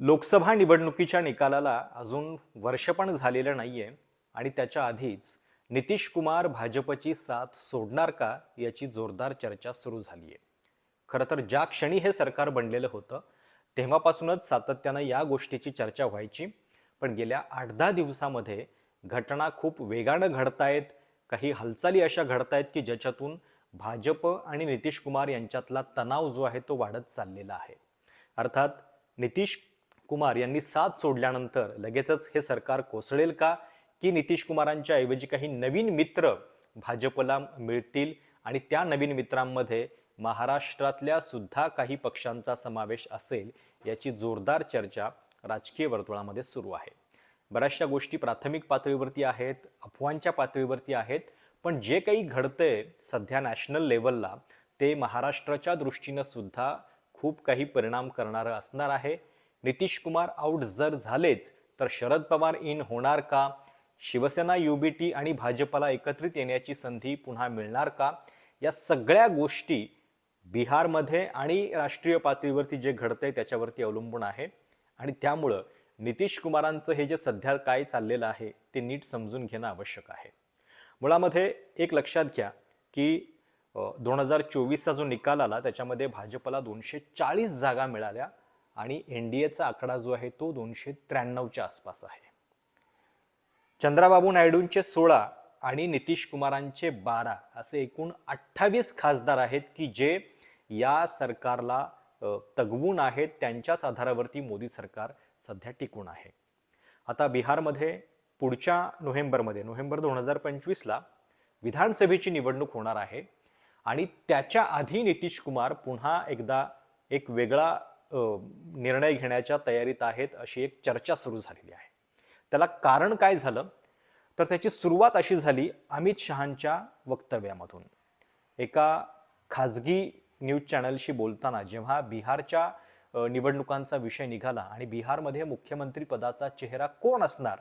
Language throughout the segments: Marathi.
लोकसभा निवडणुकीच्या निकालाला अजून वर्ष पण झालेलं नाही आहे आणि त्याच्या आधीच नितीश कुमार भाजपची साथ सोडणार का याची जोरदार चर्चा सुरू झाली आहे खरं तर ज्या क्षणी हे सरकार बनलेलं होतं तेव्हापासूनच सातत्यानं या गोष्टीची चर्चा व्हायची. पण गेल्या आठ दहा दिवसामध्ये घटना खूप वेगानं घडतायत काही हालचाली अशा घडतायत की ज्याच्यातून भाजप आणि नितीश कुमार यांच्यातला तणाव जो आहे तो वाढत चाललेला आहे. अर्थात नितीश कुमार यांनी साथ सोडल्यानंतर लगेचच हे सरकार कोसळेल का? की नितीश कुमारांच्या ऐवजी काही नवीन मित्र भाजपला मिळतील? आणि त्या नवीन मित्रांमध्ये महाराष्ट्रातल्या सुद्धा काही पक्षांचा समावेश असेल याची जोरदार चर्चा राजकीय वर्तुळामध्ये सुरू आहे. बऱ्याचशा गोष्टी प्राथमिक पातळीवरती आहेत अफवांच्या पातळीवरती आहेत पण जे काही घडतंय सध्या नॅशनल लेवलला ते महाराष्ट्राच्या दृष्टीनं सुद्धा खूप काही परिणाम करणारं असणार आहे. नितीश कुमार आऊट जर झालेच तर शरद पवार इन होणार का? शिवसेना युबीटी आणि भाजपला एकत्रित येण्याची संधी पुन्हा मिळणार का? या सगळ्या गोष्टी बिहारमध्ये आणि राष्ट्रीय पातळीवरती जे घडतंय त्याच्यावरती अवलंबून आहे. आणि त्यामुळं नितीश कुमारांचं हे जे सध्या काय चाललेलं आहे ते नीट समजून घेणं आवश्यक आहे. मुळामध्ये एक लक्षात घ्या की दोन हजार चोवीसचा जो निकाल आला त्याच्यामध्ये भाजपला दोनशे चाळीस जागा मिळाल्या. आणि एन डी एचा आकडा जो आहे तो दोनशे त्र्याण्णवच्या आसपास आहे. चंद्राबाबू नायडूंचे सोळा आणि नितीश कुमारांचे बारा असे एकूण अठ्ठावीस खासदार आहेत की जे या सरकारला तगवून आहेत त्यांच्याच आधारावरती मोदी सरकार सध्या टिकून आहे. आता बिहारमध्ये पुढच्या नोव्हेंबरमध्ये नोव्हेंबर दोन हजार पंचवीसला विधानसभेची निवडणूक होणार आहे आणि त्याच्या आधी नितीश कुमार पुन्हा एकदा एक वेगळा निर्णय घेण्याच्या तयारीत आहेत अशी एक चर्चा सुरू झालेली आहे. त्याला कारण काय झालं? तर त्याची सुरुवात अशी झाली अमित शहांच्या वक्तव्यामधून. एका खाजगी न्यूज चॅनलशी बोलताना जेव्हा बिहारच्या निवडणुकांचा विषय निघाला आणि बिहारमध्ये मुख्यमंत्री पदाचा चेहरा कोण असणार?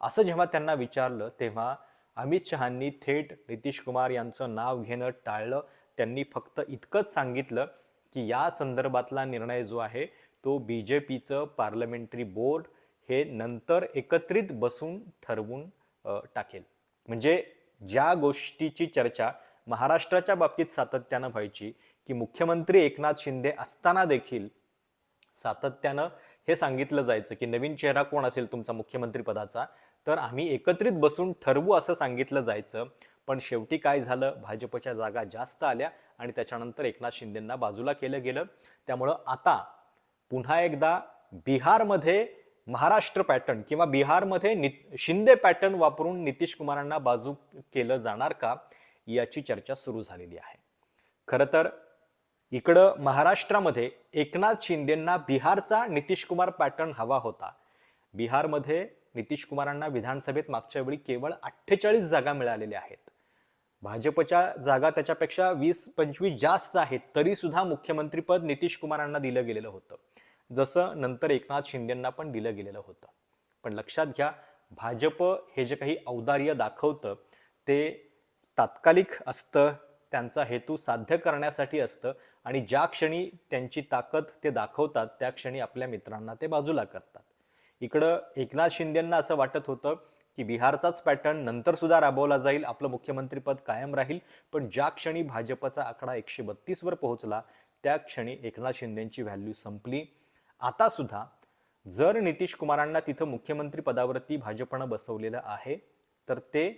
असं जेव्हा त्यांना विचारलं तेव्हा अमित शहांनी थेट नितीश कुमार यांचं नाव घेणं टाळलं. त्यांनी फक्त इतकंच सांगितलं की या संदर्भातला निर्णय जो आहे तो बी जे पीचं पार्लमेंटरी बोर्ड हे नंतर एकत्रित बसून ठरवून टाकेल. म्हणजे ज्या गोष्टीची चर्चा महाराष्ट्राच्या बाबतीत सातत्यानं व्हायची की मुख्यमंत्री एकनाथ शिंदे असताना देखील सातत्यानं हे सांगितलं जायचं की नवीन चेहरा कोण असेल तुमचा मुख्यमंत्री पदाचा तर आम्ही एकत्रित बसून ठरवू असं सांगितलं जायचं. पण शेवटी काय झालं? भाजपच्या जागा जास्त आल्या आणि त्याच्यानंतर एकनाथ शिंदेंना बाजूला केलं गेलं. त्यामुळं आता पुन्हा एकदा बिहारमध्ये महाराष्ट्र पॅटर्न किंवा बिहारमध्ये नि शिंदे पॅटर्न वापरून नितीश कुमारांना बाजू केलं जाणार का? याची चर्चा सुरू झालेली आहे. खरं तर इकडं महाराष्ट्रामध्ये एकनाथ शिंदेंना बिहारचा नितीश कुमार पॅटर्न हवा होता. बिहारमध्ये नितीश कुमारांना विधानसभेत मागच्या वेळी केवळ अठ्ठेचाळीस जागा मिळालेल्या आहेत. भाजपच्या जागा त्याच्यापेक्षा वीस पंचवीस जास्त आहेत तरी सुद्धा मुख्यमंत्रीपद नितीश कुमारांना दिलं गेलेलं होतं. जसं नंतर एकनाथ शिंदेंना पण दिलं गेलेलं होतं. पण लक्षात घ्या भाजप हे जे काही औदार्य दाखवतं ते तात्कालिक असतं त्यांचा हेतू साध्य करण्यासाठी असतं आणि ज्या क्षणी त्यांची ताकद ते दाखवतात त्या क्षणी आपल्या मित्रांना ते बाजूला करतात. इकडं एकनाथ शिंदेंना असं वाटत होतं की बिहारचाच पॅटर्न नंतर सुद्धा राबवला जाईल आपलं मुख्यमंत्रीपद कायम राहील. पण ज्या क्षणी भाजपचा आकडा एकशे बत्तीसवर पोहोचला त्या क्षणी एकनाथ शिंदेंची व्हॅल्यू संपली. आता सुद्धा जर नितीश कुमारांना तिथं मुख्यमंत्री पदावरती भाजपनं बसवलेलं आहे तर ते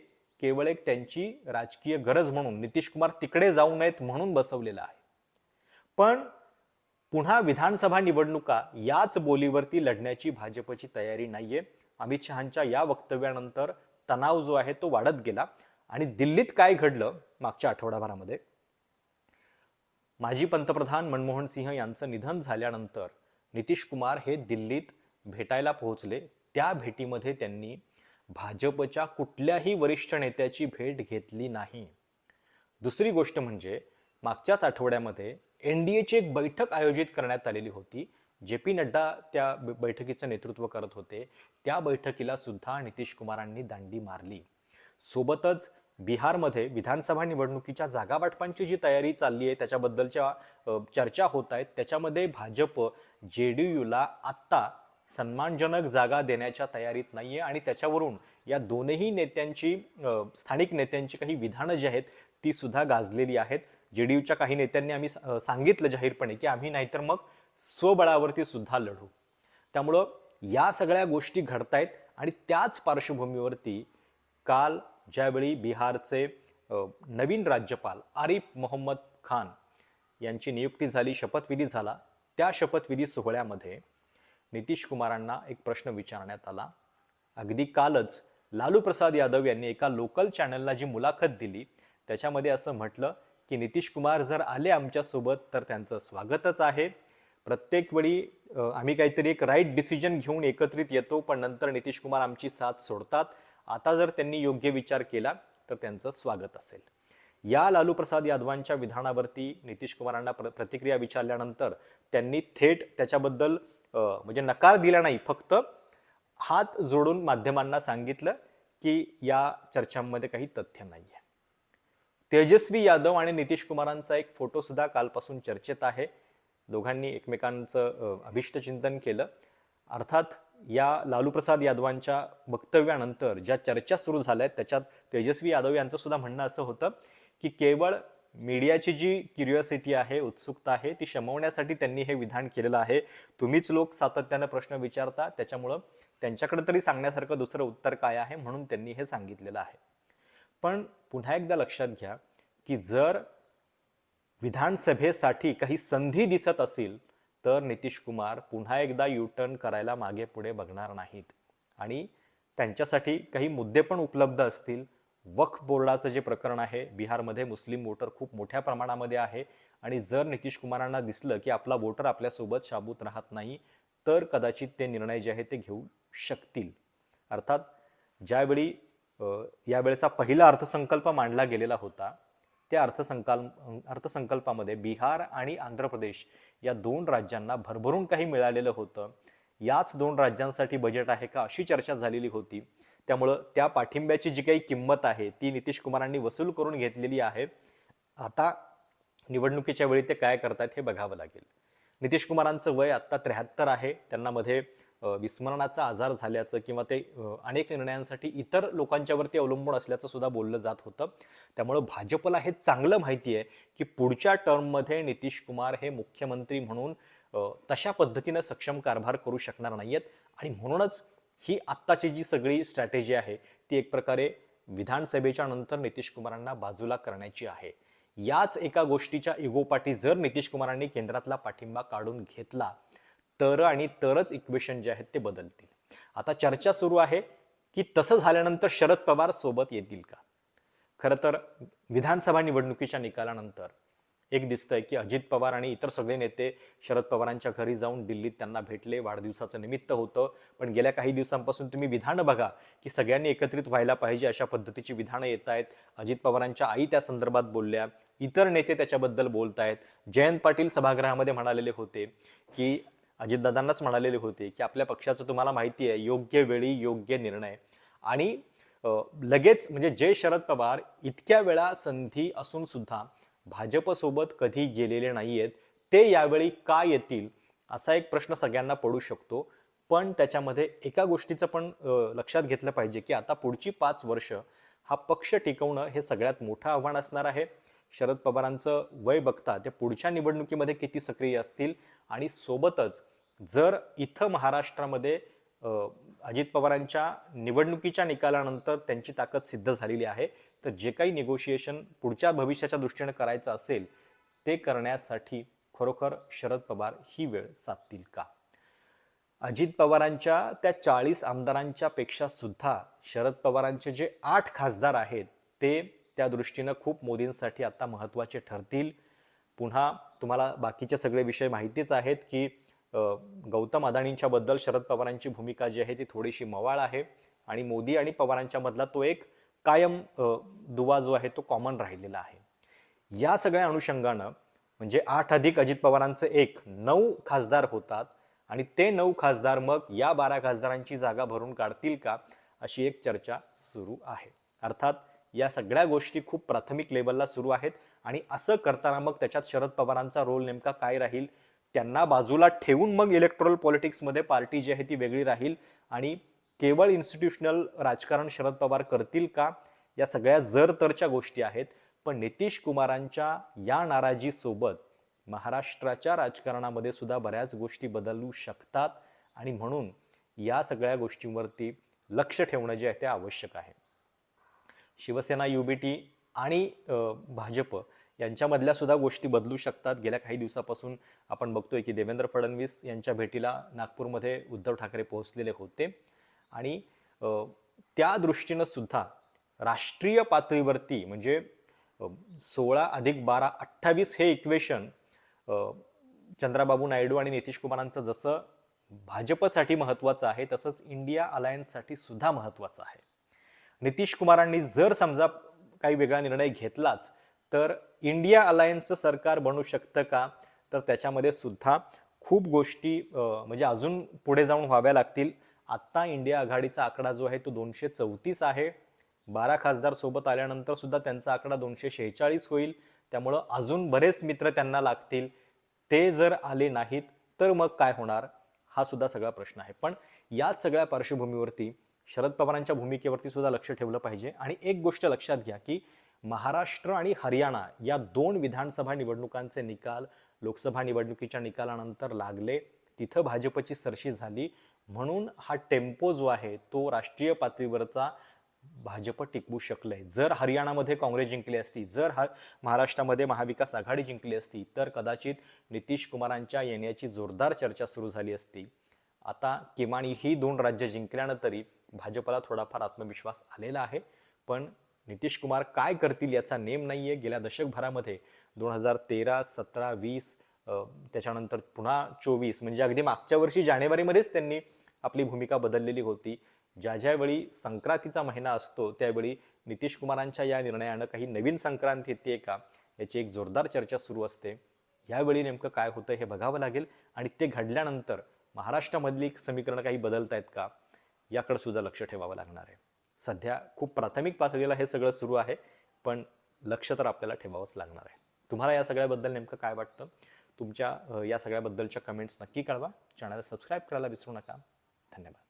केवळ एक त्यांची राजकीय गरज म्हणून नितीश कुमार तिकडे जाऊ नयेत म्हणून बसवलेलं आहे. पण पुन्हा विधानसभा निवडणुका याच बोलीवरती लढण्याची भाजपची तयारी नाहीये. अमित शहांच्या या वक्तव्यानंतर तणाव जो आहे तो वाढत गेला. आणि दिल्लीत काय घडलं मागच्या आठवडाभरामध्ये? माजी पंतप्रधान मनमोहन सिंह यांचं निधन झाल्यानंतर नितीश कुमार हे दिल्लीत भेटायला पोहोचले. त्या भेटीमध्ये त्यांनी भाजपच्या कुठल्याही वरिष्ठ नेत्याची भेट घेतली नाही. दुसरी गोष्ट म्हणजे मागच्याच आठवड्यामध्ये एन डी एची एक बैठक आयोजित करण्यात आलेली होती. जे पी नड्डा त्या ब- बैठकीचं नेतृत्व करत होते त्या बैठकीला सुद्धा नितीश कुमारांनी दांडी मारली. सोबतच बिहारमध्ये विधानसभा निवडणुकीच्या जागावाटपांची जी तयारी चालली आहे त्याच्याबद्दलच्या चर्चा होत आहेत. त्याच्यामध्ये भाजप जे डी यूला आत्ता सन्मानजनक जागा देण्याच्या तयारीत नाही आहे आणि त्याच्यावरून या दोनही नेत्यांची स्थानिक नेत्यांची काही विधानं जी आहेत ती सुद्धा गाजलेली आहेत. जे डी यूच्या काही नेत्यांनी आम्ही सांगितलं जाहीरपणे की आम्ही नाहीतर मग स्वबळावरती सुद्धा लढू. त्यामुळं या सगळ्या गोष्टी घडतायत आणि त्याच पार्श्वभूमीवरती काल ज्यावेळी बिहारचे नवीन राज्यपाल आरिफ मोहम्मद खान यांची नियुक्ती झाली शपथविधी झाला त्या शपथविधी सोहळ्यामध्ये नितीश कुमारांना एक प्रश्न विचारण्यात आला. अगदी कालच लालू प्रसाद यादव यांनी एका लोकल चॅनलला जी मुलाखत दिली त्याच्यामध्ये असं म्हटलं की नितीश कुमार जर आले आमच्यासोबत तर त्यांचं स्वागतच आहे. प्रत्येक वेळी आम्ही काहीतरी एक राईट डिसिजन घेऊन एकत्रित येतो पण नंतर नितीश कुमार आमची साथ सोडतात. आता जर त्यांनी योग्य विचार केला तर त्यांचं स्वागत असेल. या लालू प्रसाद यादवांच्या विधानावरती नितीश कुमारांना प्र प्रतिक्रिया विचारल्यानंतर त्यांनी थेट त्याच्याबद्दल म्हणजे नकार दिला नाही फक्त हात जोडून माध्यमांना सांगितलं की या चर्चांमध्ये काही तथ्य नाही आहे तेजस्वी यादव आणि नितीश कुमारांचा एक फोटोसुद्धा कालपासून चर्चेत आहे. दोघांनी एकमेकांचं अ, अभिष्टचिंतन केलं. अर्थात या लालूप्रसाद यादवांच्या वक्तव्यानंतर ज्या चर्चा सुरू झाल्या आहेत त्याच्यात तेजस्वी यादव यांचं सुद्धा म्हणणं असं होतं की केवळ मीडियाची जी क्युरिओसिटी आहे उत्सुकता आहे ती शमवण्यासाठी त्यांनी हे विधान केलेलं आहे. तुम्हीच लोक सातत्यानं प्रश्न विचारता त्याच्यामुळं त्यांच्याकडे तरी सांगण्यासारखं दुसरं उत्तर काय आहे म्हणून त्यांनी हे सांगितलेलं आहे. पण पुन्हा एकदा लक्षात घ्या की जर विधानसभेसाठी काही संधी दिसत असेल तर नितीश कुमार पुन्हा एकदा युटर्न करायला मागे पुढे बघणार नाहीत. आणि त्यांच्यासाठी काही मुद्दे पण उपलब्ध असतील. वक्फ बोर्डाचं जे प्रकरण आहे बिहारमध्ये मुस्लिम वोटर खूप मोठ्या प्रमाणामध्ये आहे. आणि जर नितीश कुमारांना दिसलं की आपला वोटर आपल्यासोबत शाबूत राहत नाही तर कदाचित ते निर्णय जे आहे ते घेऊ शकतील. अर्थात ज्यावेळी यावेळेचा पहिला अर्थसंकल्प मांडला गेलेला होता त्या अर्थसंकल्प अर्थसंकल्पामध्ये बिहार आणि आंध्र प्रदेश या दोन राज्यांना भरभरून काही मिळालेलं होतं. याच दोन राज्यांसाठी बजेट आहे का अशी चर्चा झालेली होती. त्यामुळं त्या पाठिंब्याची जी काही किंमत आहे ती नितीश कुमारांनी वसूल करून घेतलेली आहे. आता निवडणुकीच्या वेळी ते काय करतात हे बघावं लागेल. नितीश कुमारांचं वय आत्ता त्र्याहत्तर आहे. त्यांना मध्ये विस्मरणाचा आजार झाल्याचं किंवा ते अनेक निर्णयांसाठी इतर लोकांच्यावरती अवलंबून असल्याचं सुद्धा बोललं जात होतं. त्यामुळं भाजपला हे चांगलं माहिती आहे की पुढच्या टर्ममध्ये नितीश कुमार हे मुख्यमंत्री म्हणून तशा पद्धतीनं सक्षम कारभार करू शकणार नाही आहेत आणि म्हणूनच ही आत्ताची जी सगळी स्ट्रॅटेजी आहे ती एक प्रकारे विधानसभेच्या नंतर नितीश कुमारांना बाजूला करण्याची आहे. याच एका गोष्टीच्या इगोपाठी जर नितीश कुमारांनी केंद्रातला पाठिंबा काढून घेतला तर आणि तरच इक्वेशन जे आहेत ते बदलतील. आता चर्चा सुरू आहे की तसं झाल्यानंतर शरद पवार सोबत येतील का? खरं तर विधानसभा निवडणुकीच्या निकालानंतर एक दिसतंय की अजित पवार आणि इतर सगळे नेते शरद पवारांच्या घरी जाऊन दिल्लीत त्यांना भेटले वाढदिवसाचं निमित्त होतं. पण गेल्या काही दिवसांपासून तुम्ही विधानं बघा की सगळ्यांनी एकत्रित व्हायला पाहिजे अशा पद्धतीची विधानं येत आहेत. अजित पवारांच्या आई त्या संदर्भात बोलल्या. इतर नेते त्याच्याबद्दल बोलत आहेत जयंत पाटील सभागृहामध्ये म्हणालेले होते की अजितदादांनाच म्हणालेले होते की आपल्या पक्षाचं तुम्हाला माहिती आहे योग्य वेळी योग्य निर्णय. आणि लगेच म्हणजे जे शरद पवार इतक्या वेळा संधी असून सुद्धा भाजपसोबत कधी गेलेले नाही आहेत ते यावेळी का येतील असा एक प्रश्न सगळ्यांना पडू शकतो. पण त्याच्यामध्ये एका गोष्टीचं पण लक्षात घेतलं पाहिजे की आता पुढची पाच वर्ष हा पक्ष टिकवणं हे सगळ्यात मोठं आव्हान असणार आहे. शरद पवारांचं वय बघता ते पुढच्या निवडणुकीमध्ये किती सक्रिय असतील आणि सोबतच जर इथं महाराष्ट्रामध्ये अजित पवारांच्या निवडणुकीच्या निकालानंतर त्यांची ताकद सिद्ध झालेली आहे तर जे काही निगोशिएशन पुढच्या भविष्याच्या दृष्टीने करायचं असेल ते करण्यासाठी खरोखर शरद पवार ही वेळ साधतील का? अजित पवारांच्या त्या चाळीस आमदारांच्या पेक्षा सुद्धा शरद पवारांचे जे आठ खासदार आहेत ते त्या दृष्टीनं खूप मोदींसाठी आता महत्त्वाचे ठरतील. पुन्हा तुम्हाला बाकीचे सगळे विषय माहितीच आहेत की गौतम अदानींच्या बद्दल शरद पवारांची भूमिका जी आहे ती थोडीशी मवाळ आहे आणि मोदी आणि पवारांच्या मधला तो एक कायम दुवा जो आहे तो कॉमन राहिलेला आहे. या सगळ्या अनुषंगानं म्हणजे आठ अधिक अजित पवारांचे एक नऊ खासदार होतात आणि ते नऊ खासदार मग या बारा खासदारांची जागा भरून काढतील का अशी एक चर्चा सुरू आहे. अर्थात या सगळ्या गोष्टी खूप प्राथमिक लेवलला सुरू आहेत. आणि असं करताना मग त्याच्यात शरद पवारांचा रोल नेमका काय राहील? त्यांना बाजूला ठेवून मग इलेक्ट्रॉल पॉलिटिक्समध्ये पार्टी जी आहे ती वेगळी राहील. आणि केवळ इन्स्टिट्यूशनल राजकारण शरद पवार करतील का? या सगळ्या जर तरच्या गोष्टी आहेत. पण नितीश कुमारांच्या या नाराजीसोबत महाराष्ट्राच्या राजकारणामध्ये सुद्धा बऱ्याच गोष्टी बदलू शकतात. आणि म्हणून या सगळ्या गोष्टींवरती लक्ष ठेवणं जे आहे ते आवश्यक आहे. शिवसेना युबीटी आणि भाजप यांच्यामधल्या सुद्धा गोष्टी बदलू शकतात. गेल्या काही दिवसापासून आपण बघतोय की देवेंद्र फडणवीस यांच्या भेटीला नागपूरमध्ये उद्धव ठाकरे पोहोचलेले होते. आणि त्या दृष्टीनं सुद्धा राष्ट्रीय पातळीवरती म्हणजे सोळा अधिक बारा अठ्ठावीस हे इक्वेशन चंद्राबाबू नायडू आणि नितीश कुमारांचं जसं भाजपसाठी महत्त्वाचं आहे तसंच इंडिया अलायन्ससाठी सुद्धा महत्त्वाचं आहे. नितीश कुमारांनी जर समजा काही वेगळा निर्णय घेतलाच तर इंडिया अलायन्सचं सरकार बनू शकतं का? तर त्याच्यामध्ये सुद्धा खूप गोष्टी म्हणजे अजून पुढे जाऊन व्हाव्या लागतील. आत्ता इंडिया आघाडीचा आकडा जो आहे तो दोनशे चौतीस आहे. बारा खासदार सोबत आल्यानंतर सुद्धा त्यांचा आकडा दोनशे शेहेचाळीस होईल. त्यामुळं अजून बरेच मित्र त्यांना लागतील. ते जर आले नाहीत तर मग काय होणार? हा सुद्धा सगळा प्रश्न आहे. पण याच सगळ्या पार्श्वभूमीवरती शरद पवारांच्या भूमिकेवरती सुद्धा लक्ष ठेवलं पाहिजे. आणि एक गोष्ट लक्षात घ्या की महाराष्ट्र आणि हरियाणा या दोन विधानसभा निवडणुकांचे निकाल लोकसभा निवडणुकीच्या निकालानंतर लागले. तिथं भाजपची सरशी झाली. म्हणून हा टेम्पो जो आहे तो राष्ट्रीय पातळीवरचा भाजप टिकवू शकलंय. जर हरियाणामध्ये काँग्रेस जिंकली असती जर हा महाराष्ट्रामध्ये महाविकास आघाडी जिंकली असती तर कदाचित नितीश कुमारांच्या येण्याची जोरदार चर्चा सुरू झाली असती. आता किमान ही दोन राज्य जिंकल्यानं तरी भाजपला थोडाफार आत्मविश्वास आलेला आहे. पण नितीश कुमार काय करतील याचा नेम नाही आहे गेल्या दशकभरामध्ये दोन हजार तेरा सतरा वीस त्याच्यानंतर पुन्हा चोवीस म्हणजे अगदी मागच्या वर्षी जानेवारीमध्येच त्यांनी आपली भूमिका बदललेली होती. ज्या ज्यावेळी संक्रांतीचा महिना असतो त्यावेळी नितीश कुमारांच्या या निर्णयानं काही नवीन संक्रांत येते का याची एक जोरदार चर्चा सुरू असते. यावेळी नेमकं काय होतं हे बघावं लागेल. आणि ते घडल्यानंतर महाराष्ट्रामधली समीकरणं काही बदलत आहेत का? याकडे सुद्धा लक्ष ठेवावं लागणार आहे. सध्या खूप प्राथमिक पातळीला हे सगळं सुरू आहे पण लक्ष तर आपल्याला ठेवावंच लागणार आहे. तुम्हाला या सगळ्याबद्दल नेमकं काय वाटतं? तुमच्या या सगळ्याबद्दलच्या कमेंट्स नक्की कळवा. चॅनल सबस्क्राईब करायला विसरू नका. धन्यवाद.